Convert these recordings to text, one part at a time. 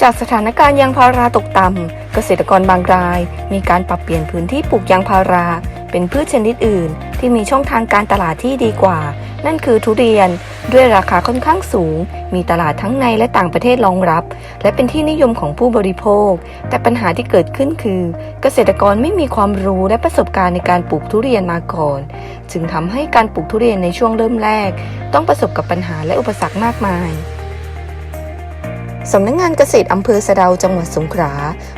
จากสถานการณ์ยางพาราตกต่ำเกษตรกรบางราย มีการปรับเปลี่ยนพื้นที่ปลูกยางพารา เป็นพืชชนิดอื่น ที่มีช่องทางการตลาดที่ดีกว่า นั่นคือทุเรียนด้วยราคาค่อนข้างสูง มีตลาดทั้งในและต่างประเทศรองรับ และเป็นที่นิยมของผู้บริโภค แต่ปัญหาที่เกิดขึ้นคือ เกษตรกรไม่มีความรู้และประสบการณ์ในการปลูกทุเรียนมาก่อน จึงทำให้การปลูกทุเรียนในช่วงเริ่มแรก ต้องประสบกับปัญหาและอุปสรรคมากมาย สำนักงงานเกษตรอำเภอสะเดาจังหวัดสงขลา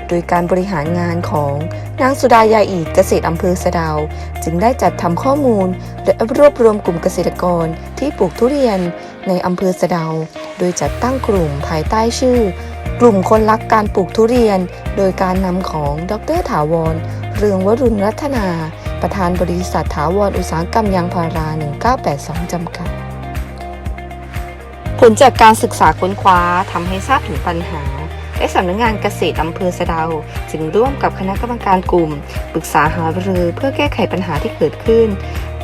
โดยการบริหารงานของนางสุดายาอีกเกษตรอำเภอสะเดา จึงได้จัดทำข้อมูล และรวบรวมกลุ่มเกษตรกรที่ปลูกทุเรียนในอำเภอสะเดา โดยจัดตั้งกลุ่มภายใต้ชื่อ กลุ่มคนรักการปลูกทุเรียน โดยการนำของดรถาวร เรืองวรุณรัตนา ประธานบริษัทถาวรอุตสาหกรรมยางพารา 1982 จำกัด ผลจากการศึกษาค้นคว้าทำให้ทราบถึงปัญหา และสำนักงานเกษตรอำเภอสะเดา จึงร่วมกับคณะกรรมการกลุ่ม ปรึกษาหารือเพื่อแก้ไขปัญหาที่เกิดขึ้น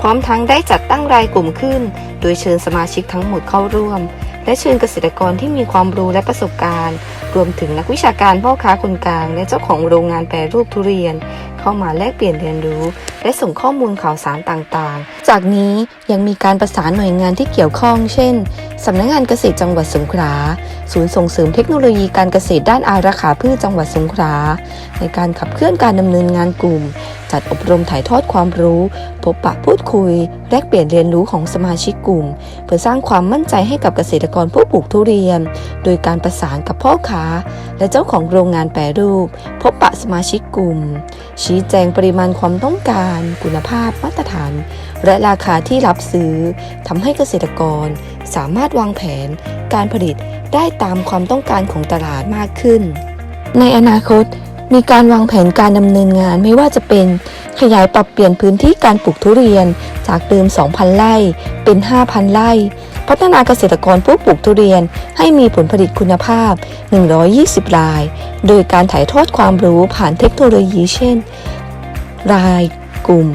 พร้อมทั้งได้จัดตั้งรายกลุ่มขึ้น โดยเชิญสมาชิกทั้งหมดเข้าร่วม และเชิญเกษตรกรที่มีความรู้และประสบการณ์ รวมถึงนักวิชาการพ่อค้าคนกลาง และเจ้าของโรงงานแปรรูปทุเรียนเข้ามาแลกเปลี่ยนเรียนรู้ และส่งข้อมูลข่าวสารต่างๆ จากนี้ยังมีการประสานหน่วยงานที่เกี่ยวข้อง เช่นสำนักงานเกษตรจังหวัดสงขลา ศูนย์ส่งเสริมเทคโนโลยีการเกษตรด้านอารักขาพืชจังหวัดสงขลาในการขับเคลื่อนการดำเนินงานกลุ่มจัดอบรมถ่ายทอดความรู้ พบปะพูดคุย แลกเปลี่ยนเรียนรู้ของสมาชิกกลุ่ม เพื่อสร้างความมั่นใจให้กับเกษตรกรผู้ปลูกทุเรียน โดยการประสานกับพ่อค้า และเจ้าของโรงงานแปรรูป พบปะสมาชิกกลุ่ม ชี้แจงปริมาณความต้องการ คุณภาพมาตรฐาน และราคาที่รับซื้อทำให้เกษตรกร สามารถวางแผน การผลิตได้ตามความต้องการของตลาดมากขึ้น ในอนาคต มีการวางแผนการดำเนินงานไม่ว่าจะเป็น ขยายปรับเปลี่ยนพื้นที่การปลูกทุเรียน จากเดิม 2,000 ไร่ เป็น 5,000 ไร่ พัฒนาเกษตรกรผู้ปลูกทุเรียนให้มีผลผลิตคุณภาพ 120 ราย โดยการถ่ายทอดความรู้ผ่านเทคโนโลยีเช่น รายกลุ่ม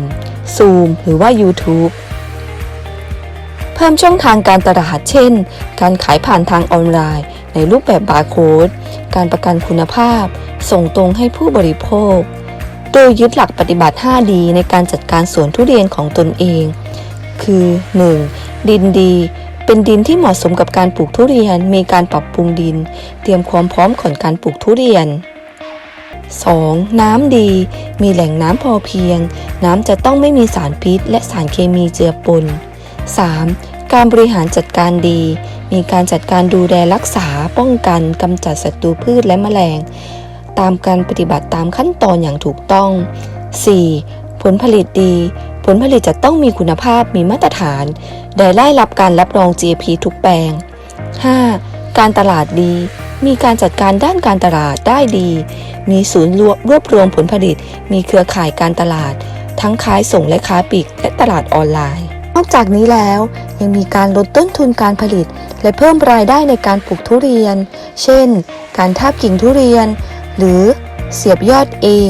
ซูมหรือว่า YouTube เพิ่มช่องทางการตลาดเช่น การขายผ่านทางออนไลน์ ในรูปแบบบาร์โค้ดการประกันคุณภาพ ส่งตรงให้ผู้บริโภค โดยยึดหลักปฏิบัติ 5D ในการจัดการสวนทุเรียนของตนเอง คือ 1. ดินดี เป็นดินที่เหมาะสมกับการปลูกทุเรียน มีการปรับปรุงดิน เตรียมความพร้อมก่อนการปลูกทุเรียน 2. น้ำดี มีแหล่งน้ำพอเพียง น้ำจะต้องไม่มีสารพิษ และสารเคมีเจือปน 3. การบริหารจัดการดี มีการจัดการดูแลรักษา ป้องกันกำจัดศัตรูพืชและแมลง ตามการปฏิบัติตามขั้นตอนอย่างถูกต้อง 4. ผลผลิตดี ผลผลิตจะต้องมีคุณภาพมีมาตรฐาน ได้ได้รับการรับรอง GAP ทุกแปลง 5. การตลาดดี มีการจัดการด้านการตลาดได้ดี มีศูนย์รวบรวบรวมผลผลิต มีเครือข่ายการตลาด ทั้งขายส่งและค้าปลีกและตลาดออนไลน์ นอกจากนี้แล้วยังมีการลดต้นทุนการผลิต และเพิ่มรายได้ในการปลูกทุเรียน เช่น การทาบกิ่งทุเรียน หรือเสียบยอดเอง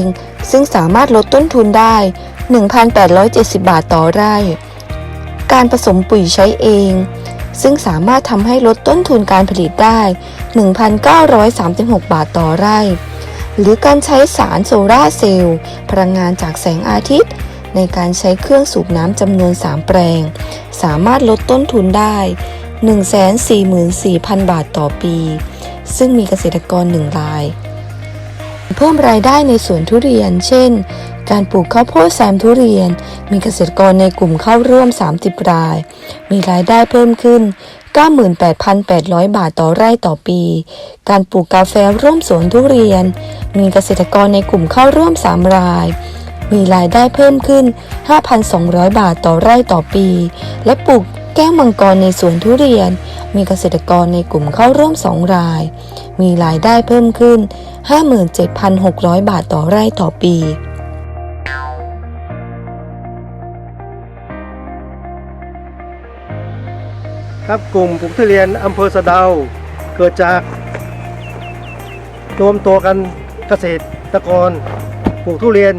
ซึ่งสามารถลดต้นทุนได้ 1,870 บาทต่อไร่ การผสมปุ๋ยใช้เอง ซึ่งสามารถทำให้ลดต้นทุนการผลิตได้ 1,936 บาทต่อไร่ หรือการใช้สารโซลาร์เซลล์พลังงานจากแสงอาทิตย์ ในการใช้เครื่องสูบน้ำจำนวน 3 แปลง สามารถลดต้นทุนได้ 144,000 บาทต่อปี ซึ่งมีเกษตรกรหนึ่งราย เพิ่มรายได้ในสวนทุเรียน เช่น การปลูกข้าวโพดแซมทุเรียน มีเกษตรกรในกลุ่มเข้าร่วม 30 ราย มีรายได้เพิ่มขึ้น98,800 บาทต่อไร่ต่อปี การปลูกกาแฟร่วมสวนทุเรียน มีเกษตรกรในกลุ่มเข้าร่วม 3 ราย มีรายได้เพิ่มขึ้น 5,200 บาทต่อไร่ต่อปี และปลูกแก้วมังกรในสวนทุเรียน มีเกษตรกรในกลุ่มเข้าร่วม 2 ราย มีรายได้เพิ่มขึ้น 57,600 บาทต่อไร่ต่อปีครับกลุ่มปลูกทุเรียนอำเภอสะเดาเกิดจากรวมตัวกันเกษตรกรปลูกทุเรียน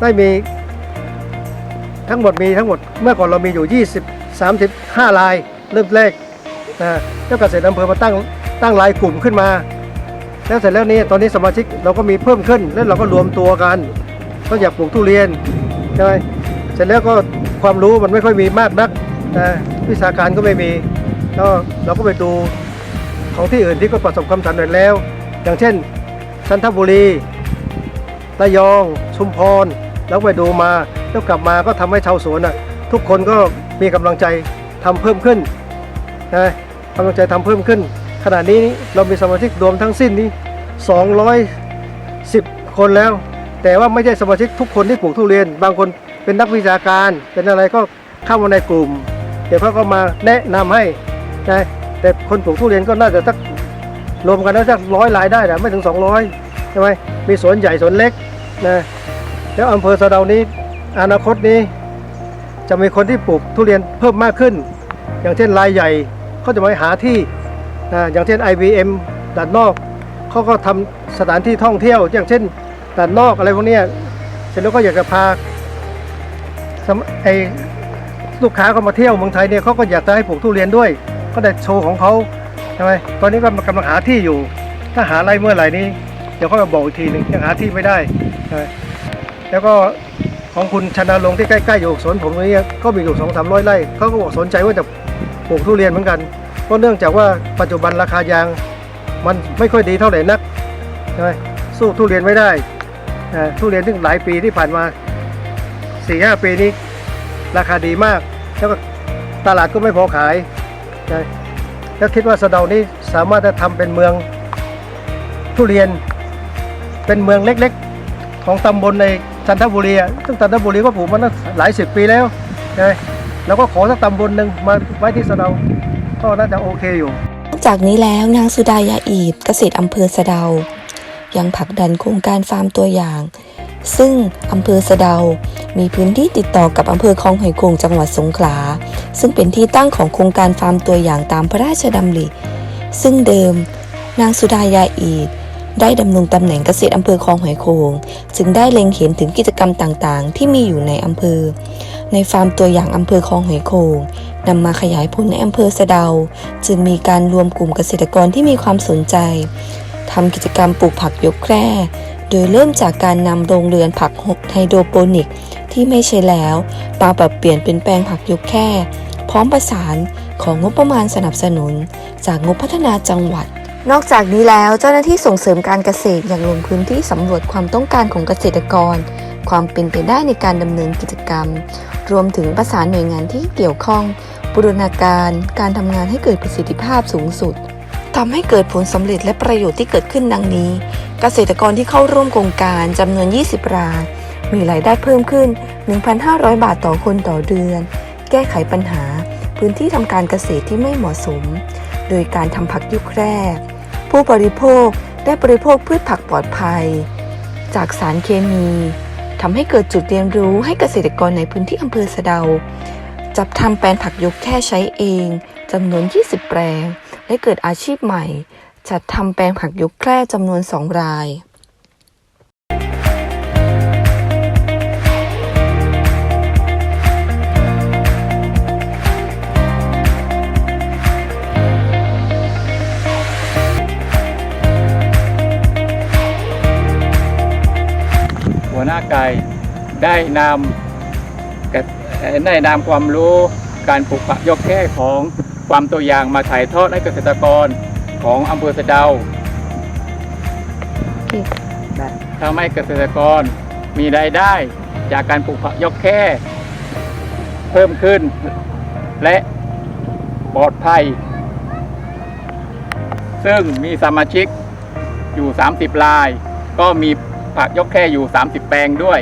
ได้มีทั้งหมดมีทั้งหมดเมื่อก่อนเรามีอยู่ 20 35ลายเริ่มแรกนะเจ้าเกษตรอำเภอมาตั้งตั้งรายกลุ่มขึ้นมา แล้วเสร็จแล้วนี่ตอนนี้สมาชิกเราก็มีเพิ่มขึ้น แล้วเราก็รวมตัวกัน ก็อยากปลูกทุเรียนใช่ไหมเสร็จแล้วก็ความรู้มันไม่ค่อยมีมากนักนะวิชาการก็ไม่มีก็เราก็ไปดูของที่อื่นที่ก็ประสบความสำเร็จแล้ว อย่างเช่นจันทบุรีระยอง ชุมพร แล้วไปดูมาแล้วกลับมาก็ทำให้ชาวสวนอะทุกคนก็มีกำลังใจทำเพิ่มขึ้นนะกำลังใจทำเพิ่มขึ้น ขณะนี้เรามีสมาชิกรวมทั้งสิ้นนี้ 210 คนแล้ว แต่ว่าไม่ใช่สมาชิกทุกคนที่ปลูกทุเรียน บางคนเป็นนักวิชาการ เป็นอะไรก็เข้ามาในกลุ่ม เดี๋ยวเขาก็มาแนะนำให้นะแต่คนปลูกทุเรียนก็น่าจะสักรวมกันแล้วสักร้อยรายได้นะไม่ถึง 200ใช่ไหมมีสวนใหญ่สวนเล็กนะ แล้วอำเภอสะเดานี้อนาคตนี้ จะมีคนที่ปลูกทุเรียนเพิ่มมากขึ้น อย่างเช่นรายใหญ่เขาจะมาหาที่นะอย่างเช่น IBM ด่านนอกเขาก็ทำสถานที่ท่องเที่ยว อย่างเช่นด่านนอกอะไรพวกนี้เสร็จแล้วก็อยากจะพาไอลูกค้าเขามาเที่ยวเมืองไทยเนี่ยเขาก็อยากจะให้ปลูกทุเรียนด้วย ก็ได้โชว์ของเขาใช่ไหมตอนนี้ก็กำลังหาที่อยู่ ถ้าหาไรเมื่อไหร่นี้เดี๋ยวเขาจะบอกอีกทีหนึ่งยังหาที่ไม่ได้ใช่ไหม แล้วก็ของคุณชนาลงที่ใกล้ๆอยู่สวนผมตรงนี้ก็มีอยู่สองสามร้อยไร่เขาก็บอกสนใจว่าจะปลูกทุเรียนเหมือนกันเพราะเนื่องจากว่าปัจจุบันราคายางมันไม่ค่อยดีเท่าไหร่นักใช่ไหมสู้ทุเรียนไม่ได้ทุเรียนถึงหลายปีที่ผ่านมาสี่ห้าปีนี้ราคาดีมาก แล้วก็ตลาดก็ไม่พอขายนะแล้วคิดว่าสะเดานี้สามารถจะทำเป็นเมืองทุเรียน เป็นเมืองเล็กๆ ของตำบลใน จันทบุรีอะซึ่งจันทบุรีก็ปลูกมาตั้งหลายสิบปีแล้วใช่แล้วก็ขอสักตำบลหนึ่งมาไว้ที่สะเดาก็น่าจะโอเคอยู่นอกจากนี้แล้วนางสุดายาอีบเกษตรอำเภอสะเดา ยังผลักดันโครงการฟาร์มตัวอย่าง ซึ่งอำเภอสะเดา มีพื้นที่ติดต่อกับอำเภอคลองหอยโขงจังหวัดสงขลา ซึ่งเป็นที่ตั้งของโครงการฟาร์มตัวอย่างตามพระราชดำริ ซึ่งเดิม นางสุดายาอีด ได้ดำรงตำแหน่งเกษตรอำเภอคลองหอยโขงจึงได้เล็งเห็นถึงกิจกรรมต่างๆ ที่มีอยู่ในอำเภอ ในฟาร์มตัวอย่างอำเภอคลองหอยโขงนำมาขยายผลในอำเภอสะเดา จึงมีการรวมกลุ่มเกษตรกรที่มีความสนใจทำกิจกรรมปลูกผักยกแคร่โดยเริ่มจากการนำโรงเรือนผักไฮโดรโปนิก ที่ไม่ใช่แล้วมาปรับเปลี่ยนเป็นแปลงผักยกแคร่พร้อมประสานของงบประมาณสนับสนุน จากงบพัฒนาจังหวัด นอกจากนี้แล้วเจ้าหน้าที่ส่งเสริมการเกษตรอย่างลงพื้นที่สำรวจความต้องการของเกษตรกร ความเป็นไปได้ในการดำเนินกิจกรรม รวมถึงประสานหน่วยงานที่เกี่ยวข้องบูรณาการการทำงานให้เกิดประสิทธิภาพสูงสุดทำให้เกิดผลสำเร็จและประโยชน์ที่เกิดขึ้นดังนี้ เกษตรกรที่เข้าร่วมโครงการจำนวน 20 รายมีรายได้เพิ่มขึ้น 1,500 บาทต่อคนต่อเดือน แก้ไขปัญหา พื้นที่ทำการเกษตรที่ไม่เหมาะสม โดยการทำผักยุคแรก ผู้บริโภคได้บริโภคพืชผักปลอดภัย จากสารเคมีทำให้เกิดจุดเรียนรู้ให้เกษตรกรในพื้นที่อำเภอสะเดา จับทำแปลงผักยกแค่ใช้เองจำนวน 20 แปลง และเกิดอาชีพใหม่ จัดทำแปลงผักยกแคร่จำนวน 2 ราย หัวหน้าไก่ได้นำกะเอ่อได้นำความรู้การปลูกผักยกแค่ของความตัวอย่างมาถ่ายทอดให้เกษตรกรของอำเภอสะเดาทำให้เกษตรกรมีรายได้จากการปลูกผักยกแค่เพิ่มขึ้น และปลอดภัย ซึ่งมีสมาชิกอยู่ 30 ราย ก็มี ผักยกแค่อยู่ 30 แปลงด้วย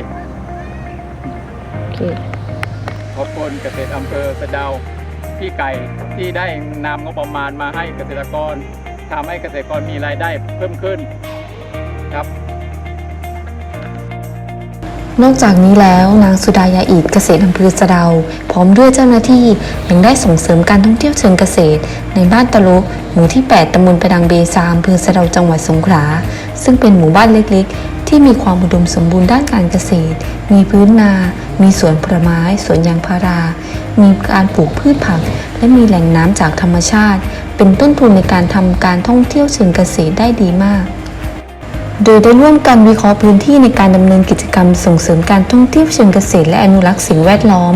ขอบคุณเกษตรอำเภอสะเดาพี่ไก่ที่ได้นำงบประมาณมาให้เกษตรกรทำให้เกษตรกรมีรายได้เพิ่มขึ้นครับ นอกจากนี้แล้วนางสุดายาอีดเกษตรอำเภอสะเดา พร้อมด้วยเจ้าหน้าที่ยังได้ส่งเสริมการท่องเที่ยวเชิงเกษตร ในบ้านตะลุหมู่ที่ 8ตำบลประดังเบซาอำเภอสะเดาจังหวัดสงขลาซึ่งเป็นหมู่บ้านเล็กๆ ที่มีความอุดมสมบูรณ์ด้านการเกษตร มีพื้นนา มีสวนผลไม้ สวนยางพารา มีการปลูกพืชผัก และมีแหล่งน้ำจากธรรมชาติ เป็นต้นทุนในการทำการท่องเที่ยวเชิงเกษตรได้ดีมาก โดยได้ร่วมกันวิเคราะห์พื้นที่ในการดำเนินกิจกรรมส่งเสริมการท่องเที่ยวเชิงเกษตร และอนุรักษ์สิ่งแวดล้อม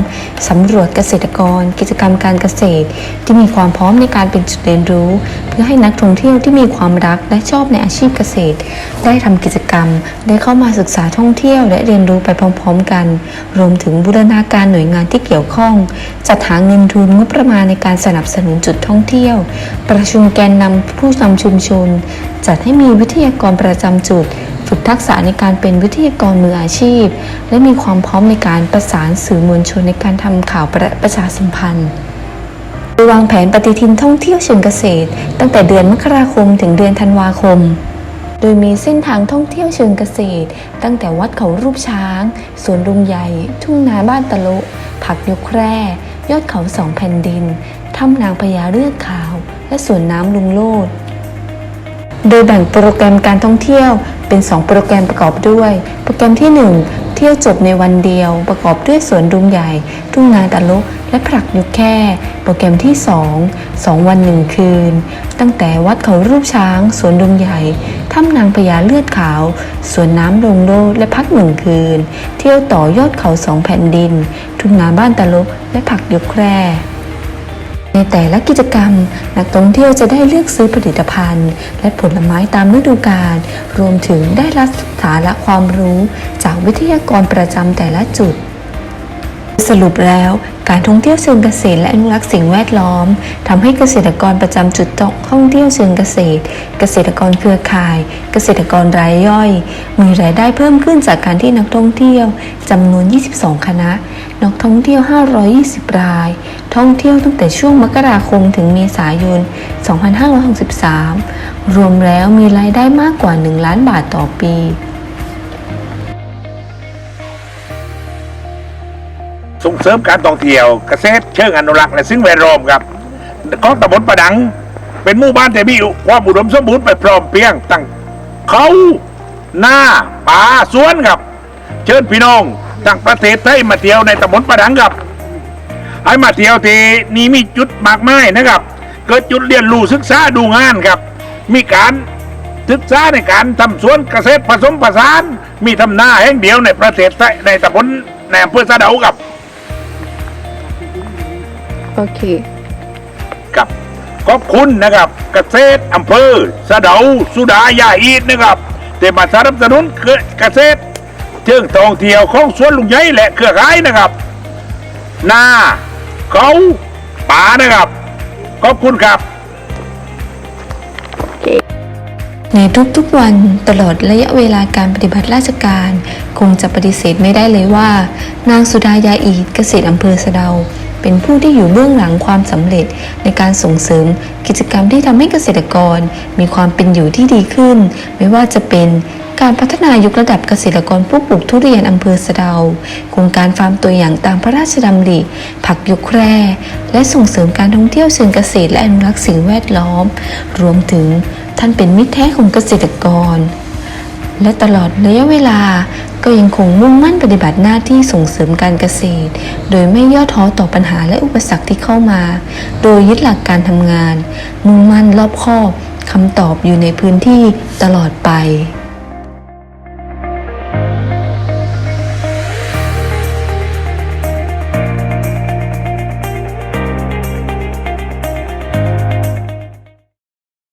สำรวจเกษตรกร กิจกรรมการเกษตร ที่มีความพร้อมในการเป็นจุดเรียนรู้ เพื่อให้นักท่องเที่ยวที่มีความรักและชอบในอาชีพเกษตร ได้ทำกิจกรรม ได้เข้ามาศึกษาท่องเที่ยว และเรียนรู้ไปพร้อม ๆ กัน รวมถึงบูรณาการหน่วยงานที่เกี่ยวข้อง จัดหาเงินทุนงบประมาณในการสนับสนุนจุดท่องเที่ยว ประชุมแกนนำผู้นำชุมชน จัดให้มีวิทยากรประจำจุดฝึกทักษะในการเป็นวิทยากรมืออาชีพ และมีความพร้อมในการประสานสื่อมวลชนในการทำข่าวประประชาสัมพันธ์โดยวางแผนปฏิทินท่องเที่ยวเชิงเกษตร ตั้งแต่เดือนมกราคมถึงเดือนธันวาคม โดยมีเส้นทางท่องเที่ยวเชิงเกษตร ตั้งแต่วัดเขารูปช้าง สวนลุงใหญ่ ทุ่งนาบ้านตะลุผักยกแคร่ ยอดเขาสองแผ่นดิน ถ้ำนางพญาเลือดขาว และสวนน้ำลุงโลด โดยแบ่งโปรแกรมการท่องเที่ยวเป็น 2 โปรแกรมประกอบด้วย โปรแกรมที่ 1 เที่ยวจบในวันเดียว ประกอบด้วยสวนดุงใหญ่ ทุ่งนาตะลุและผลักยุกแค่ โปรแกรมที่ 2 2 วัน1คืน ตั้งแต่วัดเขารูปช้าง สวนดุงใหญ่ถ้ำนางพญาเลือดขาว สวนน้ำลงโลดและพักหนึ่งคืน เที่ยวต่อยอดเขาสองแผ่นดิน ทุ่งนาบ้านตะลุและผักยกแคร่ ในแต่ละกิจกรรม นักท่องเที่ยวจะได้เลือกซื้อผลิตภัณฑ์ และผลไม้ตามฤดูกาลรวมถึงได้รับสาระความรู้จากวิทยากรประจำแต่ละจุด สรุปแล้วการท่องเที่ยวเชิงเกษตรและอนุรักษ์สิ่งแวดล้อมทำให้เกษตรกรประจำจุดท่องเที่ยวเชิงเกษตร เกษตรกรเครือข่าย เกษตรกรรายย่อย มีรายได้เพิ่มขึ้นจากการที่นักท่องเที่ยวจำนวน 22 คณะ นักท่องเที่ยว 520 ราย ท่องเที่ยวตั้งแต่ช่วงมกราคมถึงเมษายน 2563 รวมแล้วมีรายได้มากกว่า 1 ล้านบาทต่อปี ส่งเสริมการท่องเที่ยวเกษตรเชิงอนุรักษ์และสิ่งแวดล้อมครับของตำบลประดัง เป็นหมู่บ้านที่มีความอุดมสมบูรณ์ไปพร้อมเพรียงตั้งเขาหน้าป่าสวนครับ เชิญพี่น้องทั้งประเทศไทยมาเที่ยวในตำบลประดังครับให้มาเที่ยวทีนี่มีจุดมากมายนะครับ เกิดจุดเรียนรู้ศึกษาดูงานครับ มีการศึกษาในการทำสวนเกษตรผสมผสาน มีทำนาแห่งเดียวในประเทศไทยในตำบลในอำเภอสะเดาครับ โอเค กับขอบคุณนะครับเกษตรอำเภอสะเดาสุดายาอีดนะครับที่มาสนับสนุนเกษตรเชิงท่องเที่ยวของสวนลุงใหญ่และเครือข่ายนะครับนาเขาป่านะครับ ขอบคุณครับ ในทุกๆวันตลอดระยะเวลาการปฏิบัติราชการ คงจะปฏิเสธไม่ได้เลยว่า นางสุดายาอีดเกษตรอำเภอสะเดา เป็นผู้ที่อยู่เบื้องหลังความสำเร็จในการส่งเสริมกิจกรรมที่ทำให้เกษตรกรมีความเป็นอยู่ที่ดีขึ้น ไม่ว่าจะเป็นการพัฒนายกระดับเกษตรกรผู้ปลูกทุเรียนอำเภอสะเดา โครงการฟาร์มตัวอย่างตามพระราชดำริ ผักยกแคร่ และส่งเสริมการท่องเที่ยวเชิงเกษตรและอนุรักษ์สิ่งแวดล้อม รวมถึงท่านเป็นมิตรแท้ของเกษตรกร และตลอดระยะเวลา ก็ยังคงมุ่งมั่นปฏิบัติหน้าที่ส่งเสริมการเกษตร โดยไม่ย่อท้อต่อปัญหาและอุปสรรคที่เข้ามา โดยยึดหลักการทำงาน มุ่งมั่นรอบคอบคำตอบอยู่ในพื้นที่ตลอดไป